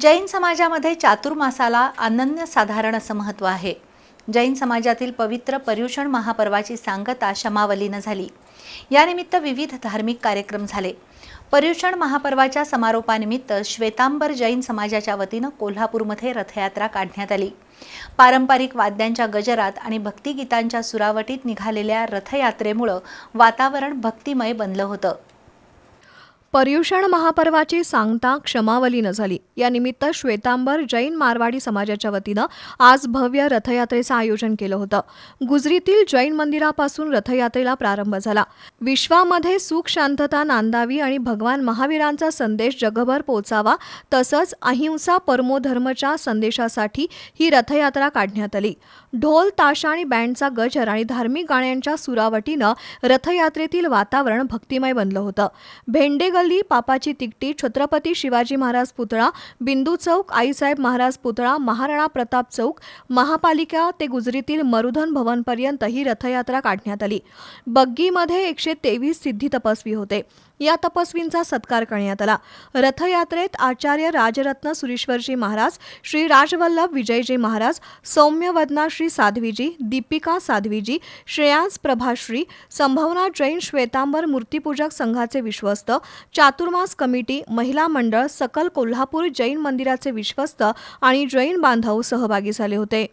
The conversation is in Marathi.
जैन समाजामध्ये चातुर्मासाला अनन्यसाधारण असं महत्त्व आहे. जैन समाजातील पवित्र पर्युषण महापर्वाची सांगता शमावलीनं झाली. यानिमित्त विविध धार्मिक कार्यक्रम झाले. पर्युषण महापर्वाच्या समारोपानिमित्त श्वेतांबर जैन समाजाच्या वतीनं कोल्हापूरमध्ये रथयात्रा काढण्यात आली. पारंपरिक वाद्यांच्या गजरात आणि भक्तिगीतांच्या सुरावटीत निघालेल्या रथयात्रेमुळं वातावरण भक्तिमय बनलं होतं. पर्युषण महापर्वाची सांगता क्षमावलीनं झाली. या निमित्त श्वेतांबर जैन मारवाडी समाजाच्या वतीनं आज भव्य रथयात्रेचं आयोजन केलं होतं. गुजरीतील जैन मंदिरापासून रथयात्रेला प्रारंभ झाला. विश्वामध्ये सुख शांतता नांदावी आणि भगवान महावीरांचा संदेश जगभर पोचावा तसंच अहिंसा परमोधर्मच्या संदेशासाठी ही रथयात्रा काढण्यात आली. ढोल ताशा आणि बँडचा गजर आणि धार्मिक गाण्यांच्या सुरावटीनं रथयात्रेतील वातावरण भक्तिमय बनलं होतं. भेंडे गल्ली पापाची तिकटी छत्रपती शिवाजी महाराज पुतळा बिंदू चौक आईसाहेब महाराज पुतळा महाराणा प्रताप चौक महापालिका ते गुजरीतील मरुधन भवनपर्यंत ही रथयात्रा काढण्यात आली. बग्गीमध्ये एकशे तेवीस सिद्धी तपस्वी होते. या तपस्वींचा सत्कार करण्यात आला. रथयात्रेत आचार्य राजरत्न सुरेश्वरजी महाराज श्री राजवल्लभ विजयजी महाराज सौम्यवदना श्री साध्वीजी दीपिका साध्वीजी श्रेयांस प्रभाश्री संभवना जैन श्वेतांबर मूर्तीपूजक संघाचे विश्वस्त चातुर्मास कमिटी महिला मंडळ सकल कोल्हापूर जैन मंदिराचे विश्वस्त आणि जैन बांधव सहभागी झाले होते.